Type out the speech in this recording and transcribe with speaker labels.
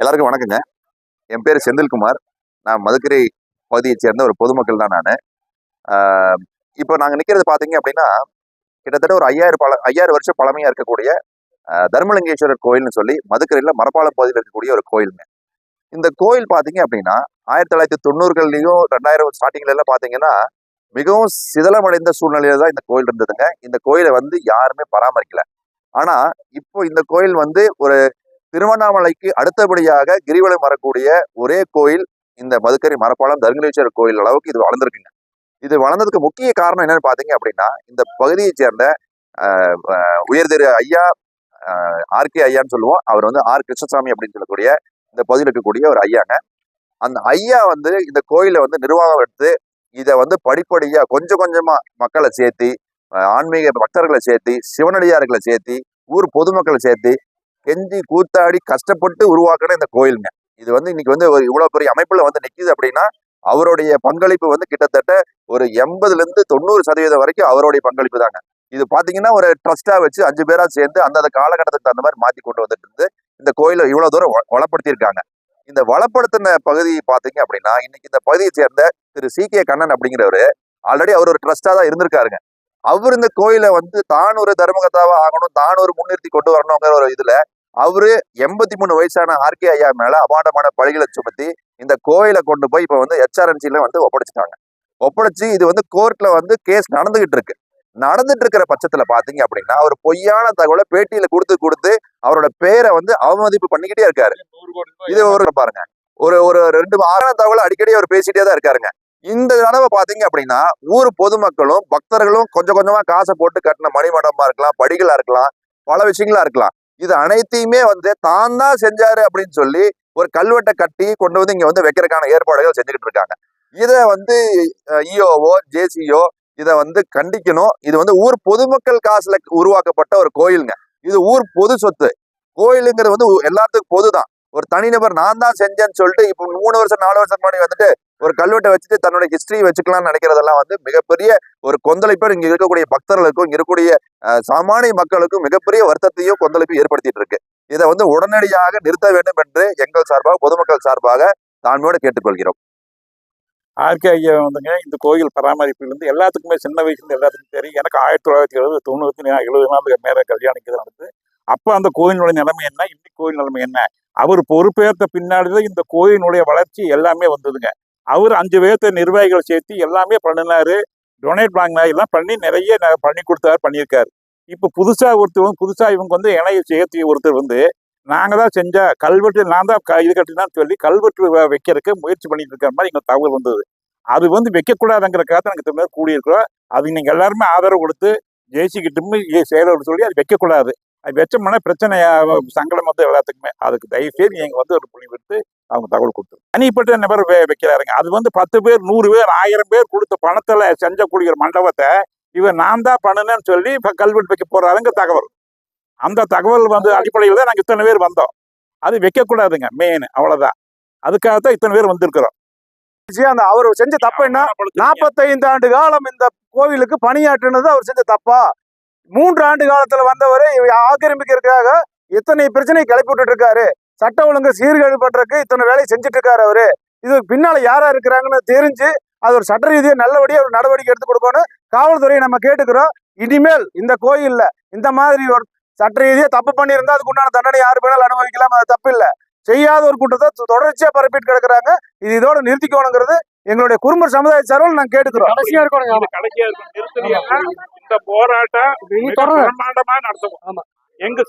Speaker 1: எல்லாருக்கும் வணக்கங்க. என் பேர் செந்தில்குமார். நான் மதுக்கரை பகுதியைச் சேர்ந்த ஒரு பொதுமக்கள் தான் நான். இப்போ நாங்கள் நிற்கிறது பார்த்தீங்க அப்படின்னா கிட்டத்தட்ட ஒரு ஐயாயிரம் பல ஐயாயிரம் வருஷம் பழமையாக இருக்கக்கூடிய தர்மலிங்கேஸ்வரர் கோயில்னு சொல்லி மதுக்கரையில் மரப்பாலம் பகுதியில் இருக்கக்கூடிய ஒரு கோயிலுங்க. இந்த கோயில் பார்த்தீங்க அப்படின்னா ஆயிரத்தி தொள்ளாயிரத்தி தொண்ணூறுகள்லையும் ரெண்டாயிரம் ஸ்டார்டிங்ல எல்லாம் பார்த்தீங்கன்னா மிகவும் சிதலமடைந்த சூழ்நிலையில தான் இந்த கோயில் இருந்ததுங்க. இந்த கோயிலை வந்து யாருமே பராமரிக்கல. ஆனா இப்போ இந்த கோயில் வந்து ஒரு திருவண்ணாமலைக்கு அடுத்தபடியாக கிரிவலம் வரக்கூடிய ஒரே கோயில் இந்த மதுக்கரி மரப்பாலம் தர்மலிங்கேஸ்வரர் கோயில் அளவுக்கு இது வளர்ந்துருக்குங்க. இது வளர்ந்ததுக்கு முக்கிய காரணம் என்னன்னு பாத்தீங்க அப்படின்னா இந்த பகுதியை சேர்ந்த உயர்திரு ஐயா ஆர்கே ஐயான்னு சொல்லுவோம். அவர் வந்து ஆர் கிருஷ்ணசாமி அப்படின்னு சொல்லக்கூடிய இந்த பகுதியில் இருக்கக்கூடிய ஒரு ஐயாங்க. அந்த ஐயா வந்து இந்த கோயிலை வந்து நிர்வாகம் எடுத்து இதை வந்து படிப்படியா கொஞ்சம் கொஞ்சமா மக்களை சேர்த்தி ஆன்மீக பக்தர்களை சேர்த்தி சிவனடியார்களை சேர்த்தி ஊர் பொதுமக்களை சேர்த்து கெஞ்சி கூத்தாடி கஷ்டப்பட்டு உருவாக்கின இந்த கோயிலுங்க. இது வந்து இன்னைக்கு வந்து ஒரு இவ்வளவு பெரிய அமைப்புல வந்து நிக்குது அப்படின்னா அவருடைய பங்களிப்பு வந்து கிட்டத்தட்ட ஒரு எண்பதுல இருந்து தொண்ணூறு சதவீதம் வரைக்கும் அவருடைய பங்களிப்பு தாங்க. இது பாத்தீங்கன்னா ஒரு ட்ரஸ்டா வச்சு அஞ்சு பேரா சேர்ந்து அந்தந்த காலகட்டத்துக்கு தகுந்த மாதிரி மாத்தி கொண்டு வந்துட்டு இருந்து இந்த கோயிலை இவ்வளவு தூரம் வ- வளப்படுத்தியிருக்காங்க. இந்த வளப்படுத்தின பகுதி பாத்தீங்க அப்படின்னா இன்னைக்கு இந்த பகுதியை சேர்ந்த திரு சி கே கண்ணன் அப்படிங்கிறவரு ஆல்ரெடி அவர் ஒரு ட்ரஸ்டா தான் இருந்திருக்காருங்க. அவர் இந்த கோயிலை வந்து தான் ஒரு தர்மகத்தாவா ஆகணும் தான் ஒரு முன்னிறுத்தி கொண்டு வரணுங்கிற ஒரு இதுல அவரு எண்பத்தி மூணு வயசான ஆர்கே ஐயா மேல அபாண்டமான பழிகளை சுமத்தி இந்த கோயிலை கொண்டு போய் இப்ப வந்து ஹெச்ஆர்என்சில வந்து ஒப்படைச்சிட்டாங்க. ஒப்படைச்சு இது வந்து கோர்ட்ல வந்து கேஸ் நடந்துகிட்டு இருக்கு. நடந்துட்டு இருக்கிற பட்சத்துல பாத்தீங்க அப்படின்னா அவர் பொய்யான தகவலை பேட்டியில கொடுத்து கொடுத்து அவரோட பேரை வந்து அவமதிப்பு பண்ணிக்கிட்டே இருக்காரு. இது ஒரு பாருங்க. ஒரு ஒரு ரெண்டு ஆறான தகவலை அடிக்கடி அவர் பேசிட்டே தான் இருக்காருங்க. இந்த தடவை பாத்தீங்க அப்படின்னா ஊர் பொதுமக்களும் பக்தர்களும் கொஞ்சம் கொஞ்சமா காசை போட்டு கட்டின மணிமண்டபமா இருக்கலாம் படிகளா இருக்கலாம் பல விஷயங்களா இருக்கலாம். இது அனைத்தையுமே வந்து தான் தான் செஞ்சாரு அப்படின்னு சொல்லி ஒரு கல்வெட்டை கட்டி கொண்டு வந்து இங்க வந்து வைக்கிறதுக்கான ஏற்பாடுகள் செஞ்சுக்கிட்டு இருக்காங்க. இதை வந்து இஓஓ ஜேசிஓ இதை வந்து கண்டிக்கணும். இது வந்து ஊர் பொதுமக்கள் காசுல உருவாக்கப்பட்ட ஒரு கோயிலுங்க. இது ஊர் பொது சொத்து. கோயிலுங்கிறது வந்து எல்லாத்துக்கும் எல்லாத்துக்கும் பொதுதான். ஒரு தனிநபர் நான் தான் செஞ்சேன்னு சொல்லிட்டு இப்போ மூணு வருஷம் நாலு வருஷம் முன்னாடி வந்துட்டு ஒரு கல்வெட்டை வச்சுட்டு தன்னோட ஹிஸ்டரி வச்சுக்கலாம்னு நினைக்கிறதெல்லாம் வந்து மிகப்பெரிய ஒரு கொந்தளிப்பை இங்க இருக்கக்கூடிய பக்தர்களுக்கும் இங்க இருக்கக்கூடிய சாமானிய மக்களுக்கும் மிகப்பெரிய வருத்தத்தையும் கொந்தளிப்பையும் ஏற்படுத்திட்டு இருக்கு. இதை வந்து உடனடியாக நிறுத்த வேண்டும் என்று எங்கள் சார்பாக பொதுமக்கள் சார்பாக தாழ்மையோடு கேட்டுக்கொள்கிறோம்.
Speaker 2: ஆர்கே ஐயா வந்துங்க இந்த கோயில் பராமரிப்புலேருந்து எல்லாத்துக்குமே சின்ன வயசுல எல்லாத்துக்கும் தெரியும். எனக்கு ஆயிரத்தி தொள்ளாயிரத்தி எழுபது தொண்ணூத்தி எழுபது நாள் மேலே கல்யாணிக்கிறது நடந்து அப்போ அந்த கோயிலுடைய நிலைமை என்ன? இன்னைக்கு கோயில் நிலைமை என்ன? அவர் பொறுப்பேற்ற பின்னாடிதான் இந்த கோயிலுடைய வளர்ச்சி எல்லாமே வந்ததுங்க. அவர் அஞ்சு பேர்த்த நிர்வாகிகள் சேர்த்து எல்லாமே பண்ணினாரு. டொனேட் வாங்கினார் எல்லாம் பண்ணி நிறைய பண்ணி கொடுத்தாரு பண்ணியிருக்காரு. இப்போ புதுசாக ஒருத்தர் புதுசாக இவங்க வந்து இணைய சேர்த்து ஒருத்தர் வந்து நாங்கள் தான் செஞ்ச கல்வெட்டு நான் தான் இது கட்டினான்னு சொல்லி கல்வெட்டு வைக்கிறதுக்கு முயற்சி பண்ணிட்டு இருக்கிற மாதிரி எங்களுக்கு தகவல் வந்தது. அது வந்து வைக்கக்கூடாதுங்கிறக்காக தான் நாங்கள் தமிழர் கூடியிருக்கிறோம். அது நீங்கள் எல்லாருமே ஆதரவு கொடுத்து ஜெயிச்சுக்கிட்டும் செயலர் சொல்லி அது வைக்கக்கூடாது. அது வச்சோம்னா பிரச்சனை சங்கடம் வந்து எல்லாத்துக்குமே. அதுக்கு தயவுசெய்து நீங்கள் வந்து ஒரு புள்ளி விட்டு அவங்க தகவல் கொடுத்து தனிப்பட்ட நபர் வைக்கிறாருங்க. அது வந்து பத்து பேர் நூறு பேர் ஆயிரம் பேர் கொடுத்த பணத்தில் செஞ்சக்கூடிய மண்டபத்தை இவர் நான் தான் பண்ணுனேன்னு சொல்லி இப்போ கல்வெட்டு வைக்க போறாருங்க தகவல். அந்த தகவல் வந்து அடிப்படையில் தான் நாங்கள் இத்தனை பேர் வந்தோம். அது வைக்கக்கூடாதுங்க மெயின் அவ்வளோதான் அதுக்காக தான் இத்தனை பேர் வந்திருக்கிறோம்.
Speaker 3: அந்த அவர் செஞ்ச தப்பு என்ன? நாற்பத்தைந்து ஆண்டு காலம் இந்த கோவிலுக்கு பணியாற்றினது அவர் செஞ்ச தப்பா? மூன்று ஆண்டு காலத்துல வந்தவர் ஆக்கிரமிக்கிறதுக்காக இத்தனை பிரச்சனை கிளப்பி விட்டுட்டு இருக்காரு சட்ட ஒழுங்கு சீர்கேடு பண்றதுக்கு இத்தனை வேலையை செஞ்சுட்டு இருக்காரு அவரு. இதுக்கு பின்னால யாரா இருக்கிறாங்கன்னு தெரிஞ்சு அது ஒரு சட்ட ரீதியாக நல்லபடியாக ஒரு நடவடிக்கை எடுத்து கொடுக்கணும் காவல்துறையை நம்ம கேட்டுக்கிறோம். இனிமேல் இந்த கோயில்ல இந்த மாதிரி ஒரு சட்ட ரீதியாக தப்பு பண்ணியிருந்தா அதுக்கு உண்டான தண்டனை யாரு வேணாலும் அனுபவிக்கலாம் அது தப்பு இல்லை. செய்யாத ஒரு கூட்டத்தை தொ- பரப்பிட்டு கிடக்குறாங்க. இது இதோட நிறுத்திக்கணுங்கிறது எங்களுடைய குடும்ப சமுதாய சார்பில் நாங்கள் கேட்டுக்கிறோம்.
Speaker 2: இந்த போராட்டம் பிரம்மாண்டமா நடத்துவோம். எங்க